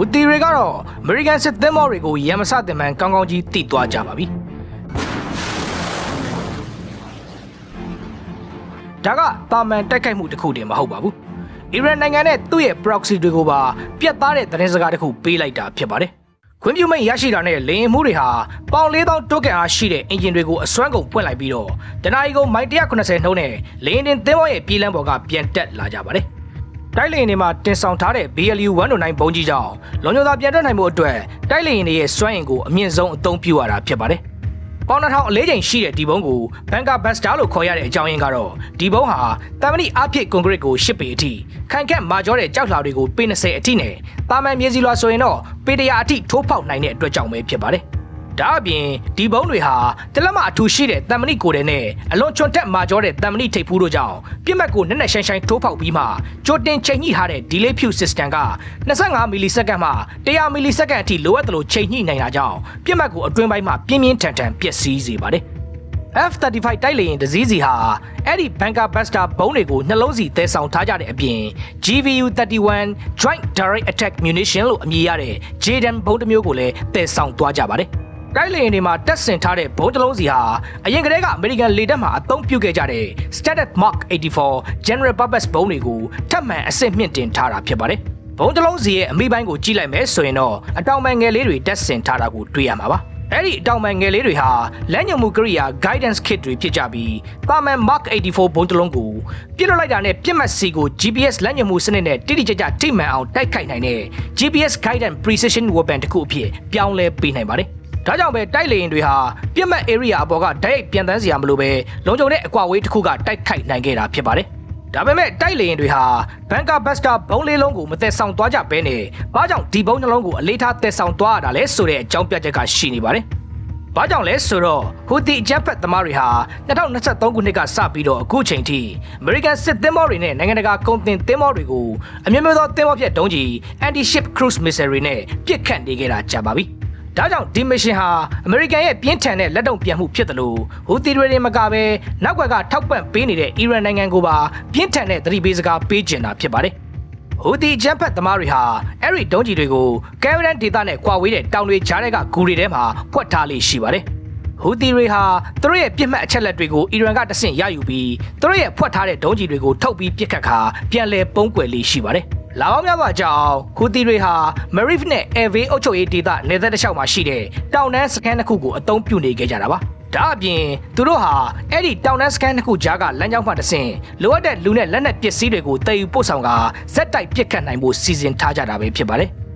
ဟူတီတွေကတော့အမေရိကန်စစ်သင်္ဘောတွေကိုရန်မစတင်မှန်ကောင်းကောင်းကြီးတိသွားကြပါပြီဒါကတာမန်တိုက်ခိုက်မှုတစ်ခုတည်းမဟုတ်ပါဘူးအီရန်နိုင်ငံနဲ့သူ့ရဲ့ proxy တွေကိုပါပြတ်သားတဲ့သတင်းစကားတစ်ခုပေးလိုက်တာဖြစ်ပါတယ်ခွင့်ပြုမိတ်ရရှိတာနဲ့လေရင်မှုတွေဟာပေါင်4000တိုကန်အားရှိတဲ့အင်ဂျင်တွေကိုအစွမ်းကုန်ပွင့်လိုက်ပြီးတော့တနအီကိုမိုင်190နှုန်းနဲ့လေရင်တင်သင်္ဘောရဲ့ပြေးလမ်းပေါ်ကပြန်တက်လာကြပါတယ် တိုက်လေယာဉ်တွေမှာတင်ဆောင်ထားတဲ့ BLU 109ဘုံကြီးကြောင့်လုံခြုံသာပြန်တက်နိုင်မှုအတွက်တိုက်လေယာဉ်တွေရဲ့စွမ်းအင်ကိုအမြင့်ဆုံးအသုံးပြုရတာဖြစ်ပါတယ်ပေါင်နှထောင်အလေးချိန်ရှိတဲ့ဒီဘုံကိုဘန်ကာဘတ်စတာလို့ခေါ်ရတဲ့အကြောင်းရင်းကတော့ဒီဘုံဟာတမဏိအဖြစ်ကွန်ကရစ်ကို၈ပေအထိခိုင်ခန့်မာကျောတဲ့ကြောက်လှော်တွေကိုပေ20အထိနဲ့တာမန်မြေစီလွာဆိုရင်တော့ပေ100အထိထိုးပေါက်နိုင်တဲ့အတွက်ကြောင့်ပဲဖြစ်ပါတယ်။ ဒါအပြင်ဒီဘုံတွေဟာတလက်မအထူရှိတဲ့တမဏိကိုယ်တဲ့နဲ့အလွန်ချွန်တက်မာကျောတဲ့တမဏိထိပ်ဖူးတို့ကြောင့်ပြစ်မှတ်ကိုနက်နက်ရှိုင်းရှိုင်းထိုးပေါက်ပြီးမှကြိုတင်ချိန်ညှိထားတဲ့ delay fuse system က25 millisecond မှ100 millisecond အထိလိုအပ်သလိုချိန်ညှိနိုင်တာကြောင့်ပြစ်မှတ်ကိုအတွင်းပိုင်းမှာပြင်းပြင်းထန်ထန်ပျက်စီးစေပါတယ်။ F35 တိုက်လေယာဉ်တစ်စီးစီဟာအဲ့ဒီ Bunker Buster ဘုံးတွေကိုနှလုံးစီသယ်ဆောင်ထားကြတဲ့အပြင် GVU 31 Joint Direct Attack Munition လို့အမည်ရတဲ့ JDAM ဘုံးတစ်မျိုးကိုလည်းသယ်ဆောင်သွားကြပါတယ်။ တိုက်လေယာဉ်တွေမှာတက်ဆင်ထားတဲ့ဘုံးတစ်လုံးစီဟာအရင်ကတည်းကအမေရိကန်လေတပ်မှအသုံးပြုခဲ့ကြတဲ့ Standard Mark 84 General Purpose ဘုံးတွေကိုထပ်မံအဆင့်မြင့်တင်ထားတာဖြစ်ပါတယ်။ဘုံးတစ်လုံးစီရဲ့အမိပိုင်းကိုကြည့်လိုက်မယ်ဆိုရင်တော့အတောင်ပံငယ်လေးတွေတက်ဆင်ထားတာကိုတွေ့ရမှာပါ။အဲ့ဒီအတောင်ပံငယ်လေးတွေဟာလက်ညှိုးမှုကိရိယာ guidance kit တွေဖြစ်ကြပြီးတာမန် Mark 84ဘုံတစ်လုံးကိုပြစ်လွတ်လိုက်တာနဲ့ပြစ်မှတ်စီကို GPS လက်ညှိုးမှုစနစ်နဲ့တိတိကျကျထိမှန်အောင်တိုက်ခိုက်နိုင်တဲ့ GPS guidance precision weapon တစ်ခုအဖြစ်ပြောင်းလဲပေးနိုင်ပါတယ်။ ဒါကြောင့်ပဲတိုက်လေရင်တွေဟာပြစ်မှတ် area အပေါ်ကတိုက်ရိုက်ပြန်တန်းစရာမလိုပဲလုံခြုံတဲ့အကွာဝေးတစ်ခုကတိုက်ခိုက်နိုင်ခဲ့တာဖြစ်ပါတယ်။ဒါပေမဲ့တိုက်လေရင်တွေဟာဘန်ကာဘတ်စတာဘုံလေးလုံးကိုမသက်ဆောင်သွားကြဘဲနဲ့ဘာကြောင့်ဒီဘုံနှလုံးကိုအလေးထားသက်ဆောင်သွားရတာလဲဆိုတဲ့အကြောင်းပြချက်ကရှိနေပါတယ်။ဘာကြောင့်လဲဆိုတော့ဟူတီအကြက်ဖက်သမားတွေဟာ2023ခုနှစ်ကစပြီးတော့အခုချိန်ထိအမေရိကန်စစ်သင်္ဘောတွေနဲ့နိုင်ငံတကာကုန်တင်သင်္ဘောတွေကိုအမျိုးမျိုးသောသင်္ဘောဖြတ်ဒုံးကျည် anti-ship cruise missile တွေနဲ့ပစ်ခတ်နေကြတာကြာပါပြီ။ ဒါကြောင့်ဒီမစ်ရှင်ဟာအမေရိကန်ရဲ့ပြင်းထန်တဲ့လက်တုံ့ပြန်မှုဖြစ်တယ်လို့ဟူသီတွေတွေမကပဲနောက်ကကထောက်ပံ့ပေးနေတဲ့အီရန်နိုင်ငံကိုပါပြင်းထန်တဲ့သတိပေးစကားပေးကျင်တာဖြစ်ပါတယ်။ဟူသီဂျမ်ဖတ်သမားတွေဟာအဲ့ဒီဒုံးကြီးတွေကိုကဲဗရန်ဒေသနဲ့ကွာဝေးတဲ့တောင်တွေကြားထဲကဂူတွေထဲမှာဖွက်ထားလေးရှိပါတယ်။ ဟူသီတွေဟာသူတို့ရဲ့ပြစ်မှတ်အချက်လက်တွေကိုအီရန်ကတဆင့်ရယူပြီးသူတို့ရဲ့ဖွက်ထားတဲ့ဒုံးကြီးတွေကိုထုတ်ပြီးပစ်ခတ်ခါပြန်လည်ပုံကွယ်လေးရှိပါတယ်။လာအောင်များစွာကြောင့်ဟူသီတွေဟာ Marif နဲ့ Airway အုပ်ချုပ်ရေးဒေသနယ်စပ်တစ်လျှောက်မှာရှိတဲ့တောင်တန်းစခန်းတစ်ခုကိုအသုံးပြုနေခဲ့ကြတာပါ။ဒါအပြင်သူတို့ဟာအဲ့ဒီတောင်တန်းစခန်းတစ်ခုကြားကလမ်းကြောင်းမှတစ်ဆင့်လိုအပ်တဲ့လူနဲ့လက်နက်ပစ္စည်းတွေကိုတည်ယူပို့ဆောင်ကဇက်တိုက်ပစ်ခတ်နိုင်ဖို့စီစဉ်ထားကြတာပဲဖြစ်ပါတယ်။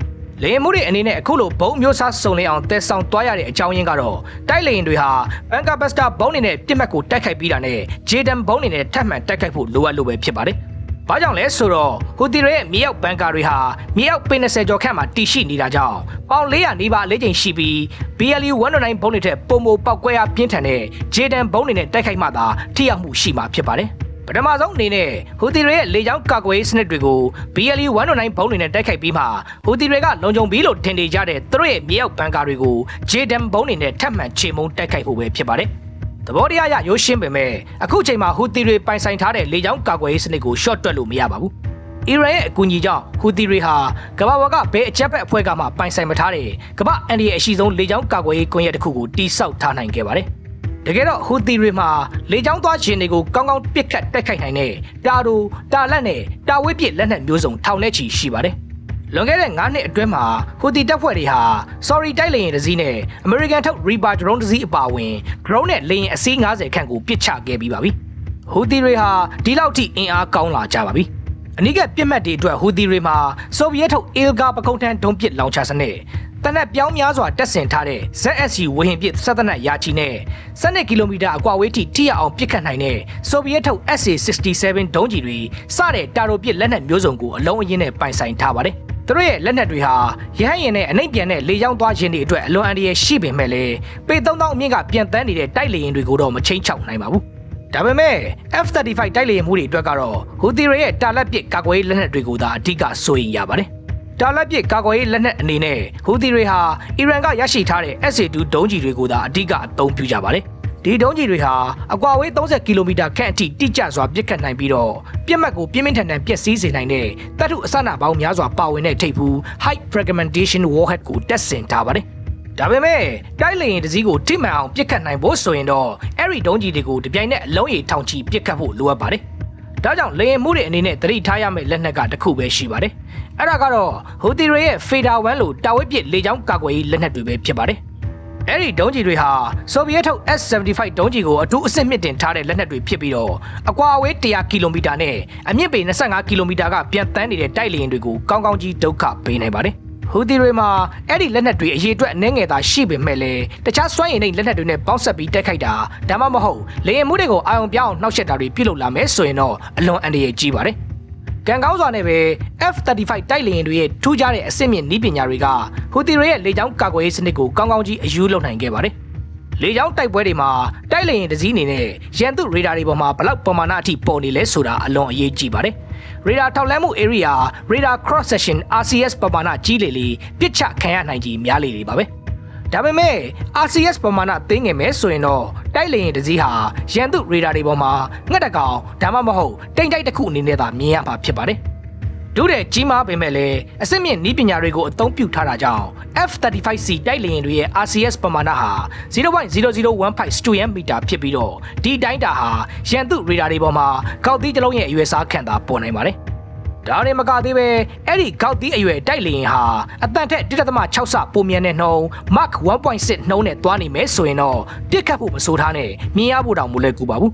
လေယာဉ်မှုတွေအနေနဲ့အခုလိုဘုံမျိုးစားစုံလင်အောင်တည်ဆောင်သွားရတဲ့အကြောင်းရင်းကတော့တိုက်လေယာဉ်တွေဟာဘန်ကာဘတ်စတာဘုံနေနဲ့ပြစ်မှတ်ကိုတိုက်ခိုက်ပြီးတာနဲ့ဂျေဒန်ဘုံနေနဲ့ထပ်မံတိုက်ခိုက်ဖို့လိုအပ်လို့ပဲဖြစ်ပါတယ်။ဘာကြောင့်လဲဆိုတော့ဟူတီရဲ့မြေရောက်ဘန်ကာတွေဟာမြေရောက်ပေ20ကျော်ခန့်မှာတည်ရှိနေတာကြောင့်ပေါင်400နီးပါးအလေးချိန်ရှိပြီး BLU 109ဘုံတွေထက်ပုံမပေါက်ကွဲအားပြင်းထန်တဲ့ဂျေဒန်ဘုံတွေနဲ့တိုက်ခိုက်မှသာထိရောက်မှုရှိမှာဖြစ်ပါတယ်။ ပထမဆုံးအနေနဲ့ဟူတီတွေရဲ့လေကြောင်းကာကွယ်ရေးစနစ်တွေကို BLU 109ဘုံတွေနဲ့တိုက်ခိုက်ပြီးမှဟူတီတွေကလုံခြုံပြီးလို့ထင်နေကြတဲ့သူတို့ရဲ့မြေရောက်ဘန်ကာတွေကိုဂျေဒန်ဘုံတွေနဲ့ထပ်မံချေမှုန်းတိုက်ခိုက်ဖို့ပဲဖြစ်ပါတယ်။သဘောတရားရရိုးရှင်းပေမဲ့အခုချိန်မှာဟူတီတွေပိုင်ဆိုင်ထားတဲ့လေကြောင်းကာကွယ်ရေးစနစ်ကို short တွက်လို့မရပါဘူး။အီရန်ရဲ့အကူအညီကြောင့်ဟူတီတွေဟာကမ္ဘာပေါ်ကဘယ်အချက်ဘက်အဖွဲ့ကမှပိုင်ဆိုင်မထားတဲ့ကမ္ဘာအန်ဒီရဲ့အရှိဆုံးလေကြောင်းကာကွယ်ရေးကွန်ရက်တစ်ခုကိုတိစောက်ထားနိုင်ခဲ့ပါတယ်။ တကယ်တော့ဟူတီတွေမှာလေကြောင်းသွားခြင်းတွေကိုကောင်းကောင်းပစ်ခတ်တိုက်ခိုက်နိုင်တဲ့တာဒိုတာလက်နဲ့တာဝဲပစ်လက်နက်မျိုးစုံထောင်နဲ့ချီရှိပါတယ်။လွန်ခဲ့တဲ့9နှစ်အတွင်းမှာဟူတီတပ်ဖွဲ့တွေဟာ Sorry တိုက်လေယာဉ်တစ်စီးနဲ့ American ထုတ် Reaper drone တစ်စီးအပါအဝင် drone နဲ့လေယာဉ်အစီး90ခန့်ကိုပစ်ချခဲ့ပြီးပါပြီ။ဟူတီတွေဟာဒီလောက်ထိအင်အားကောင်းလာကြပါပြီ။ အနိကပြစ်မှတ်တွေအတွက်ဟူတီတွေမှာဆိုဗီယက်ထုတ် Ilga ပကုံးထန်းဒုံးပစ်လောင်ချစနစ်တနက်ပြောင်းများစွာတက်ဆင်ထားတဲ့ ZSU ဝဟင်ပစ်စက်တနက်ရာချီနဲ့12ကီလိုမီတာအကွာဝေးထိထိရအောင်ပစ်ခတ်နိုင်တဲ့ဆိုဗီယက်ထုတ် SA-67 ဒုံးကျည်တွေစတဲ့တာရိုပစ်လက်နက်မျိုးစုံကိုအလုံးအရင်းနဲ့ပိုင်ဆိုင်ထားပါတယ်။သူတို့ရဲ့လက်နက်တွေဟာရဟန်းရင်နဲ့အနှိမ့်ပြန်တဲ့လေကြောင်းသွားခြင်းတွေအတွက်အလွန်အန္တရာယ်ရှိပေမဲ့လည်းပေ3000အမြင့်ကပြန်တန်းနေတဲ့တိုက်လေရင်တွေကိုတော့မချင်းချောက်နိုင်ပါဘူး။ ဒါပေမဲ့ F35 တိုက်လေယာဉ်မှုတွေအတွက်ကတော့ဟူသီရရဲ့တာလက်ပစ်ကာကွယ်ရေးလက်နက်တွေကိုသာအဓိကစိုးရင်ရပါတယ်။တာလက်ပစ်ကာကွယ်ရေးလက်နက်အနေနဲ့ဟူသီတွေဟာအီရန်ကရရှိထားတဲ့ SA-2 ဒုံးကျည်တွေကိုသာအဓိကအသုံးပြုကြပါတယ်။ဒီဒုံးကြီးတွေဟာအကွာဝေး30ကီလိုမီတာခန့်အထိတိကျစွာပစ်ခတ်နိုင်ပြီးတော့ပြစ်မှတ်ကိုပြင်းပြင်းထန်ထန်ပျက်စီးစေနိုင်တဲ့တပ်ထုအစနာပေါင်းများစွာပါဝင်တဲ့ထိပ်ဖူး high fragmentation warhead ကိုတက်ဆင်ထားပါတယ်။ ဒါပေမဲ့တိုက်လေရင်တစ်စီးကိုထိမှန်အောင်ပစ်ခတ်နိုင်ဖို့ဆိုရင်တော့အဲ့ဒီဒုံးကြီးတွေကိုတပြိုင်နက်အလုံးရည်ထောင်ချီပစ်ခတ်ဖို့လိုအပ်ပါတယ်။ဒါကြောင့်လေရင်မှုတွေအနေနဲ့သတိထားရမယ့်လက်နက်ကတစ်ခုပဲရှိပါတယ်။အဲ့ဒါကတော့ဟူတီတွေရဲ့ Fader 1လို့တာဝဲပစ်လေကြောင်းကာကွယ်ရေးလက်နက်တွေပဲဖြစ်ပါတယ်။အဲ့ဒီဒုံးကြီးတွေဟာဆိုဗီယက်ထုတ် S75 ဒုံးကြီးကိုအထူးအဆင့်မြင့်တင်ထားတဲ့လက်နက်တွေဖြစ်ပြီးတော့အကွာအဝေး100ကီလိုမီတာနဲ့အမြင့်ပေ25ကီလိုမီတာကပြန်တန်းနေတဲ့တိုက်လေယာဉ်တွေကိုကောင်းကောင်းကြီးဒုက္ခပေးနိုင်ပါတယ်။ ဟူသီတွေမှာအဲ့ဒီလက်နက်တွေအရေးအတွက်အနှဲငယ်သာရှိပေမဲ့လည်းတခြားစွမ်းရည်နဲ့လက်နက်တွေနဲ့ပေါင်းဆက်ပြီးတိုက်ခိုက်တာဒါမှမဟုတ်လေယာဉ်မှုတွေကိုအာရုံပြောင်းအောင်နှောက်ယှက်တာတွေပြုလုပ်လာမယ်ဆိုရင်တော့အလွန်အန္တရာယ်ကြီးပါတယ်။ကံကောင်းစွာနဲ့ပဲ F35 တိုက်လေယာဉ်တွေရဲ့ထူးခြားတဲ့အဆင့်မြင့်နည်းပညာတွေကဟူသီတွေရဲ့လေကြောင်းကာကွယ်ရေးစနစ်ကိုကောင်းကောင်းကြီးအယူလုပ်နိုင်ခဲ့ပါတယ်။ လေကြောင်းတိုက်ပွဲတွေမှာတိုက်လေယာဉ်တစ်စီးအနေနဲ့ရန်သူရေဒါတွေပေါ်မှာဘလောက်ပမာဏအထိပေါ်နေလဲဆိုတာအလွန်အရေးကြီးပါတယ်။ရေဒါထောက်လန်းမှု area radar cross section RCS ပမာဏကြီးလေလေပြစ်ချခံရနိုင်ကြီးများလေလေပါပဲ။ဒါပေမဲ့ RCS ပမာဏသိငယ်မဲဆိုရင်တော့တိုက်လေရင်တစ်စီးဟာရန်သူရေဒါတွေပေါ်မှာငှက်တကောင်ဒါမှမဟုတ်တိမ်တိုက်တစ်ခုအနေနဲ့သာမြင်ရမှာဖြစ်ပါတယ်။ ဒုတဲ့ကြီးမားပေမဲ့လည်းအစစ်မြင့်နည်းပညာတွေကိုအသုံးပြုထားတာကြောင့် F35C တိုက်လေရင်တွေရဲ့ RCS ပမာဏဟာ0.0015 student meter ဖြစ်ပြီးတော့ဒီတိုင်းတာဟာရန်သူရေဒါတွေပေါ်မှာကောက်သီးတစ်လုံးရဲ့အရွယ်စားခံတာပေါ်နိုင်ပါတယ်။ဒါနဲ့မကသေးပဲအဲ့ဒီကောက်တီးအရွယ်တိုက်လေရင်ဟာအတန်ထက်1.6ဆပိုမြန်တဲ့နှုံး Mach 1.6နှုံးနဲ့သွားနေမယ်ဆိုရင်တော့ပြစ်ခတ်ဖို့မဆိုထားနဲ့မြင်ရဖို့တောင်မလွယ်ကူပါဘူး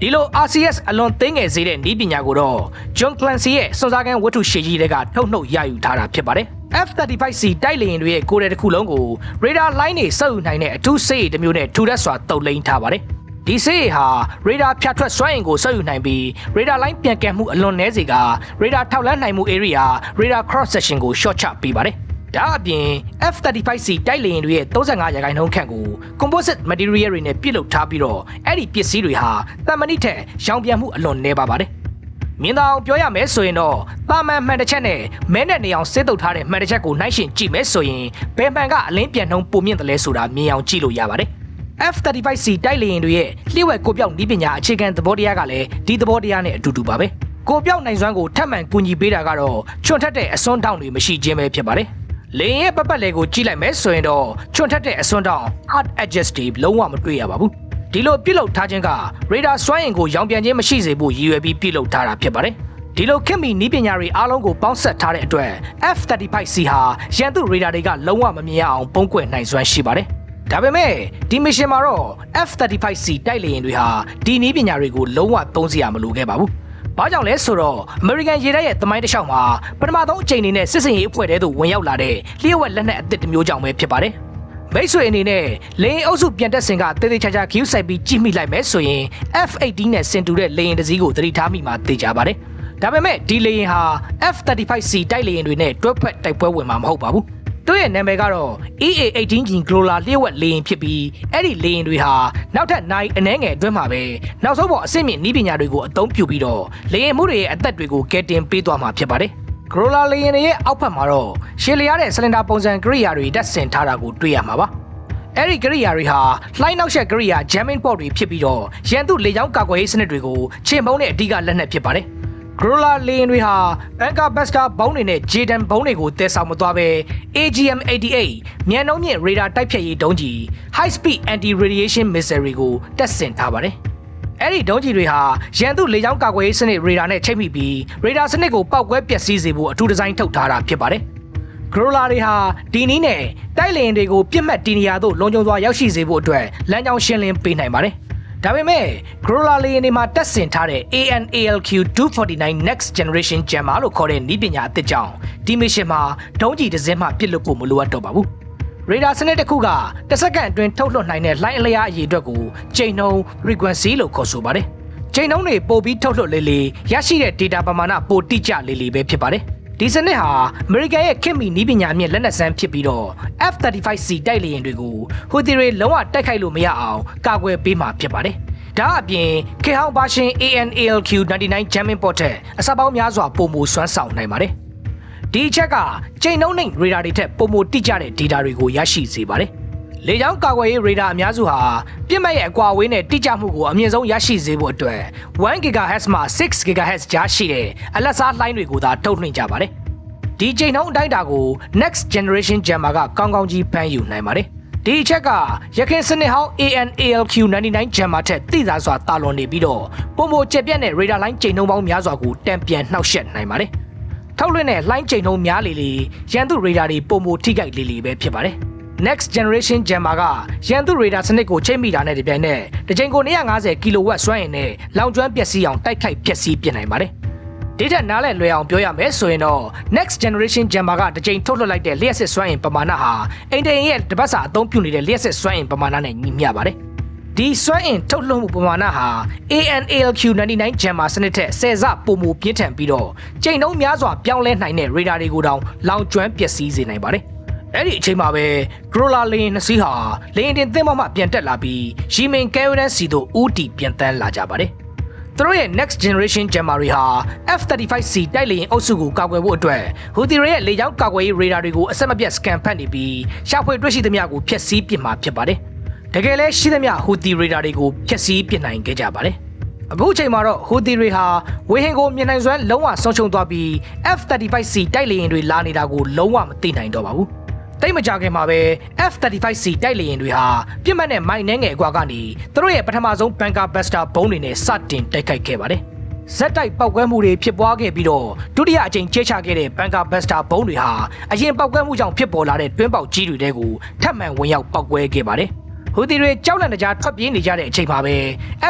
ဒီလို RCS အလွန်သိငယ်စေတဲ့ဤပညာကိုတော့ John Clancy ရဲ့စွန်စားကန်ဝတ္ထုရှည်ကြီးတွေကထုတ်နှုတ်ရယူထားတာဖြစ်ပါတယ် F35C တိုက်လေရင်တွေရဲ့ကိုယ်တဲ့တစ်ခုလုံးကို radar line တွေစောက်ယူနိုင်တဲ့အထူးစေးတစ်မျိုးနဲ့ထူထပ်စွာတုပ်လိမ်းထားပါတယ်ဒီစေးဟာရေဒါဖြတ်ထွက်စွမ်းအင်ကိုစောက်ယူနိုင်ပြီးရေဒါလိုင်းပြန်ကဲမှုအလွန်နည်းစေကရေဒါထောက်လန်းနိုင်မှု area ရေဒါ cross section ကို short ချပေးပါတယ်။ ဒါအပြင် F35C တိုက်လေယာဉ်တွေရဲ့35ရာခိုင်နှုန်းခန့်ကို composite material တွေနဲ့ပြည့်လုပ်ထားပြီးတော့အဲ့ဒီပစ္စည်းတွေဟာတမန်နစ်ထက်ရောင်ပြန်မှုအလွန်နည်းပါပါတယ်။မြင်သာအောင်ပြောရမယ်ဆိုရင်တော့တာမန်မှန်တစ်ချက်နဲ့မဲနဲ့နေအောင်စေးတုပ်ထားတဲ့မှန်တစ်ချက်ကိုနှိုင်းယှဉ်ကြည့်မယ်ဆိုရင်ဘယ်မှန်ကအလင်းပြန်နှုံးပုံမြင့်တယ်လဲဆိုတာမြင်အောင်ကြည့်လို့ရပါတယ်။ F35C တိုက်လေယာဉ်တွေရဲ့လျှို့ဝှက်ကိုပြောက်နည်းပညာအခြေခံသဘောတရားကလည်းဒီသဘောတရားနဲ့အတူတူပါပဲကိုပြောက်နိုင်စွမ်းကိုထပ်မံကူညီပေးတာကတော့ချွန်ထက်တဲ့အစွန်းတောင်းတွေမရှိခြင်းပဲဖြစ်ပါတယ် လေရင်ရဲ့ပတ်ပတ်လေကိုကြည့်လိုက်မယ်ဆိုရင်တော့ချွန်ထက်တဲ့အစွန်းတောင်း hard edges တွေလုံးဝမတွေ့ရပါဘူးဒီလိုပြုတ်လုထားခြင်းက radar စွမ်းအင်ကိုရောင်ပြန်ခြင်းမရှိစေဖို့ရည်ရွယ်ပြီးပြုတ်လုထားတာဖြစ်ပါတယ်ဒီလိုခင်မီနီးပညာတွေအားလုံးကိုပေါင်းဆက်ထားတဲ့အတွက် F35C ဟာရန်သူရေဒါတွေကလုံးဝမမြင်ရအောင်ပုံကွယ်နိုင်စွမ်းရှိပါတယ်။ဒါပေမဲ့ဒီမစ်ရှင်မှာတော့ F35C တိုက်လေယာဉ်တွေဟာဒီနီးပညာတွေကိုလုံးဝသုံးစရာမလိုခဲ့ပါဘူး။ ဘာကြောင့်လဲဆိုတော့ American ရေတပ်ရဲ့သမိုင်းတစ်လျှောက်မှာပထမဆုံးအကြိမ်အနေနဲ့စစ်စင်ရေးအဖွဲ့တဲသို့ဝင်ရောက်လာတဲ့လျှို့ဝှက်လက်နက်အသစ်တစ်မျိုးကြောင့်ပဲဖြစ်ပါတယ်။မိတ်ဆွေအနေနဲ့လေရင်အုပ်စုပြန်တက်စင်ကတေးသေးချာချာခူးဆိုင်ပြီးကြည့်မိလိုက်မယ်ဆိုရင် F18 နဲ့ဆင်တူတဲ့လေရင်တစ်စီးကိုသတိထားမိမှာသိကြပါတယ်။ဒါပေမဲ့ဒီလေရင်ဟာ F35C တိုက်လေရင်တွေနဲ့တွဲဖက်တိုက်ပွဲဝင်မှာမဟုတ်ပါဘူး။ သူ့ရဲ့နာမည်ကတော့ EA18 ဂျင်ဂလိုလာလျှို့ဝှက်လေရင်ဖြစ်ပြီးအဲ့ဒီလေရင်တွေဟာနောက်ထပ်နိုင်အနှဲငယ်အတွင်းမှာပဲနောက်ဆုံးပေါ်အဆင့်မြင့်နည်းပညာတွေကိုအသုံးပြုပြီးတော့လေရင်မှုတွေရဲ့အသက်တွေကိုကဲတင်ပေးသွားမှာဖြစ်ပါတယ်။ Corolla လေယာဉ်တွေရဲ့အောက်ဖက်မှာတော့ရှည်လျားတဲ့ဆလင်ဒါပုံစံကိရိယာတွေတက်ဆင်ထားတာကိုတွေ့ရမှာပါ။အဲ့ဒီကိရိယာတွေဟာလှိုင်းနောက်ဆက်ကိရိယာ jamming port တွေဖြစ်ပြီးတော့ရန်သူလေကြောင်းကာကွယ်ရေးစနစ်တွေကိုချိန်ပုံးတဲ့အဓိကလက်နက်ဖြစ်ပါတယ်။ Corolla လေယာဉ်တွေဟာ Anchor Buster ဘုံးတွေနဲ့ Jaden ဘုံးတွေကိုတည်ဆောင်မသွားဘဲ AGM-88 မြန်နှုံးမြင့် radar တိုက်ဖြတ်ရေးဒုံးကျည် High Speed Anti Radiation Missile တွေကိုတက်ဆင်ထားပါတယ်။အဲ့ဒီဒုံးကျည်တွေဟာရန်သူလေကြောင်းကာကွယ်ရေးစနစ် radar နဲ့ချိတ်မိပြီး radar စနစ်ကိုပောက်ကွဲပျက်စီးစေဖို့အထူးဒီဇိုင်းထုတ်ထားတာဖြစ်ပါတယ်။ Corolla တွေဟာဒီနည်းနဲ့တိုက်လေယာဉ်တွေကိုပြစ်မှတ်တီနေရာသို့လုံခြုံစွာရောက်ရှိစေဖို့အတွက်လမ်းကြောင်းရှင်းလင်းပေးနိုင်ပါတယ်။ ဒါပေမဲ့ Corolla လေယာဉ်တွေမှာတက်ဆင်ထားတဲ့ ANALQ 249 Next Generation Jammer လို့ခေါ်တဲ့နည်းပညာအသစ်ကြောင့်ဒီမစ်ရှင်မှာဒုံးကျည်တစ်စင်းမှပစ်လွတ်ဖို့မလိုအပ်တော့ပါဘူး။ radar စနစ်တစ်ခုကတစ်စက္ကန့်အတွင်းထုတ်လွှတ်နိုင်တဲ့ line အလျားအရေအတွက်ကိုချိန်နှုန်း frequency လို့ခေါ်ဆိုပါတယ်။ချိန်နှုန်းတွေပိုပြီးထုတ်လွှတ်လေလေရရှိတဲ့ data ပမာဏပိုတိကျလေလေပဲဖြစ်ပါတယ်။ ဒီစနစ်ဟာ American ရဲ့ခင်မီနီးပညာအမြင့်လက်နက်စမ်းဖြစ်ပြီးတော့ F35C တိုက်လေယာဉ်တွေကိုဟူသီတွေလုံးဝတိုက်ခိုက်လို့မရအောင်ကာကွယ်ပေးမှာဖြစ်ပါတယ်။ဒါအပြင်ခေဟောင်းဘာရှင် ANALQ 99 jamming port ထက်အစပေါင်းများစွာပုံမူစွမ်းဆောင်နိုင်ပါတယ်။ဒီအချက်ကချိန်နှုန်းနဲ့ radar တွေထက်ပုံမူတိကျတဲ့ data တွေကိုရရှိစေပါတယ်။ လေကြောင်းကာကွယ်ရေးရေဒါအများစုဟာပြစ်မှတ်ရဲ့အကွာအဝေးနဲ့တိကျမှုကိုအမြင့်ဆုံးရရှိစေဖို့အတွက်1 GHz မှ6 GHz ကြားရှိတဲ့အလက်စားလှိုင်းတွေကိုသာထုတ်လွှင့်ကြပါတယ်။ဒီချိန်နှုန်းအတိုင်းအတာကို next generation jammer ကကောင်းကောင်းကြီးဖန်ယူနိုင်ပါတယ်။ဒီအချက်ကရခင်စနစ်ဟောင်း ANALQ99 jammer ထက်သိသာစွာတာလွန်နေပြီးတော့ပုံမကျက်ပြက်တဲ့ radar line ချိန်နှုန်းပေါင်းများစွာကိုတံပြန်နှောက်ယှက်နိုင်ပါတယ်။ထုတ်လွှင့်တဲ့လှိုင်းချိန်နှုန်းများလေလေရန်သူ radar တွေပုံမထိခိုက်လေလေပဲဖြစ်ပါတယ်။ next generation jammer ကရန်သူ radar စနစ်ကိုချိန်မိတာနဲ့တပြိုင်နက်တစ်ချိန်ကို250 kW စွမ်းအင်နဲ့လောင်ကျွမ်းပျက်စီးအောင်တိုက်ခိုက်ပျက်စီးပြနိုင်ပါတယ်။ဒီထက်နားလည်လွယ်အောင်ပြောရမယ်ဆိုရင်တော့ next generation jammer ကတစ်ချိန်ထုတ်လွှတ်လိုက်တဲ့လျှက်စစ်စွမ်းအင်ပမာဏဟာအင်တန်ရဲ့တပတ်စာအသုံးပြုနေတဲ့လျှက်စစ်စွမ်းအင်ပမာဏနဲ့ညီမျှပါတယ်။ဒီစွမ်းအင်ထုတ်လွှတ်မှုပမာဏဟာ ANALQ99 jammer စနစ်ထက်ဆယ်ဆပိုမိုပြင်းထန်ပြီးတော့ချိန်နှုန်းများစွာပြောင်းလဲနိုင်တဲ့ radar တွေကိုတောင်လောင်ကျွမ်းပျက်စီးစေနိုင်ပါတယ်။ အဲ့ဒီအချိန်မှာပဲ Corolla လေယာဉ်နှစ်စီးဟာလေယာဉ်တင်သင်္ဘောမှပြန်တက်လာပြီးရီမင်ကဲဝရန်စီတို့ဦးတီပြန်တန်းလာကြပါတယ်။သူတို့ရဲ့ next generation jammer တွေဟာ F35C တိုက်လေယာဉ်အုပ်စုကိုကာကွယ်ဖို့အတွက် Houthi တွေရဲ့လေကြောင်းကာကွယ်ရေး radar တွေကိုအဆက်မပြတ် scan ဖတ်နေပြီးရှာဖွေတွေ့ရှိသမျှကိုဖျက်ဆီးပစ်မှာဖြစ်ပါတယ်။တကယ်လဲရှိသမျှ Houthi radar တွေကိုဖျက်ဆီးပစ်နိုင်ခဲ့ကြပါတယ်။အခုချိန်မှာတော့ဟူသီတွေဟာဝေဟင်ကိုမြင်နိုင်စွမ်းလုံးဝဆုံးရှုံးသွားပြီး F35C တိုက်လေယာဉ်တွေလာနေတာကိုလုံးဝမသိနိုင်တော့ပါဘူး။ တိတ်မကြခင်မှာပဲ F35C တိုက်လေယာဉ်တွေဟာပြစ်မှတ်နဲ့မိုင်နှဲငယ်အကွာကနေသူတို့ရဲ့ပထမဆုံး Bunker Buster ဘုံးတွေနဲ့စတင်တိုက်ခိုက်ခဲ့ပါတယ်။ဇက်တိုက်ပောက်ကွဲမှုတွေဖြစ်ပွားခဲ့ပြီးတော့ဒုတိယအကြိမ်ကျဲချခဲ့တဲ့ Bunker Buster ဘုံးတွေဟာအရင်ပောက်ကွဲမှုကြောင့်ဖြစ်ပေါ်လာတဲ့တွင်းပေါက်ကြီးတွေတဲကိုထပ်မံဝင်ရောက်ပောက်ကွဲခဲ့ပါတယ်။ဟူသီတွေကြောက်လန့်တကြားထွက်ပြေးနေကြတဲ့အချိန်မှာပဲ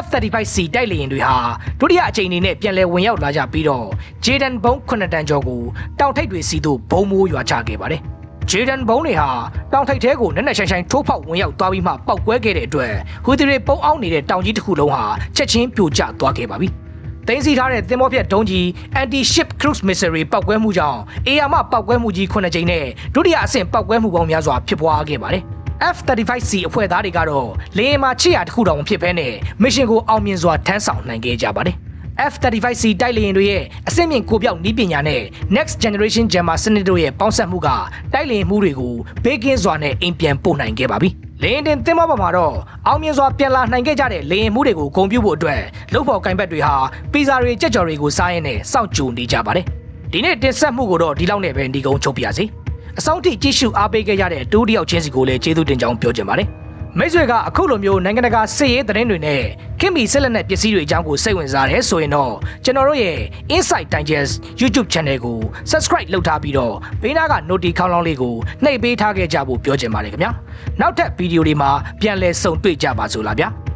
F35C တိုက်လေယာဉ်တွေဟာဒုတိယအကြိမ်အနေနဲ့ပြန်လည်ဝင်ရောက်လာကြပြီးတော့ Jaden ဘုံ9တန်ကျော်ကိုတောင်ထိပ်တွေစီသို့ဘုံမိုးရွာချခဲ့ပါတယ်။ Jaden ဘုံတွေဟာတောင်ထိပ်ထဲကိုနက်နက်ရှိုင်းရှိုင်းထိုးဖောက်ဝင်ရောက်သွားပြီးမှပောက်ကွဲခဲ့တဲ့အတွက်ဟူသီတွေပုံအောင်နေတဲ့တောင်ကြီးတစ်ခုလုံးဟာချက်ချင်းပြိုကျသွားခဲ့ပါပြီ။တင်းစီထားတဲ့သင်္ဘောဖြတ်ဒုံးကြီး anti-ship cruise missile တွေပောက်ကွဲမှုကြောင့်အေယာမပောက်ကွဲမှုကြီး9ကြိမ်နဲ့ဒုတိယအဆင့်ပောက်ကွဲမှုပေါင်းများစွာဖြစ်ပွားခဲ့ပါတယ်။ F35C အဖွဲ့သားတွေကတော့လေယာဉ်မှာချစ်ရတစ်ခုတောင်မဖြစ်ဘဲနဲ့မစ်ရှင်ကိုအောင်မြင်စွာထမ်းဆောင်နိုင်ခဲ့ကြပါတယ်။ F35C တိုက်လေယာဉ်တွေရဲ့အဆင့်မြင့်ကိုပြောက်နည်းပညာနဲ့ Next Generation Jammer စနစ်တို့ရဲ့ပေါင်းစပ်မှုကတိုက်လေယာဉ်မှုတွေကိုဘေးကင်းစွာနဲ့အိမ်ပြန်ပို့နိုင်ခဲ့ပါပြီ။လေယာဉ်တင်သင်္ဘောပေါ်မှာတော့အောင်မြင်စွာပြန်လာနိုင်ခဲ့ကြတဲ့လေယာဉ်မှုတွေကိုဂုဏ်ပြုဖို့အတွက်လုပ်ဖို့ကင်ဘက်တွေဟာပီဇာတွေကြက်ကြော်တွေကိုစားရင်းနဲ့စောင့်ကြိုနေကြပါတယ်။ဒီနေ့တင်ဆက်မှုကိုတော့ဒီလောက်နဲ့ပဲဒီကုန်းချုပ်ပြရစီ။အဆောင်ထိကြည့်ရှုအားပေးခဲ့ကြတဲ့တူတယောက်ချင်းစီကိုလည်းကျေးဇူးတင်ကြောင်းပြောချင်ပါတယ်။ မိတ်ဆွေကအခုလိုမျိုးနိုင်ငံတကာစစ်ရေးသတင်းတွေနဲ့ခင်မီဆက်လက်တဲ့ပစ္စည်းတွေအကြောင်းကိုစိတ်ဝင်စားတယ်ဆိုရင်တော့ကျွန်တော်တို့ရဲ့ Inside Digest YouTube Channel ကို Subscribe လုပ်ထားပြီးတော့ဘေးနားက Noti ခေါင်းလောင်းလေးကိုနှိပ်ပေးထားခဲ့ကြဖို့ပြောချင်ပါတယ်ခင်ဗျာ။နောက်ထပ်ဗီဒီယိုတွေမှာပြန်လည်ဆုံတွေ့ကြပါစို့လားဗျာ။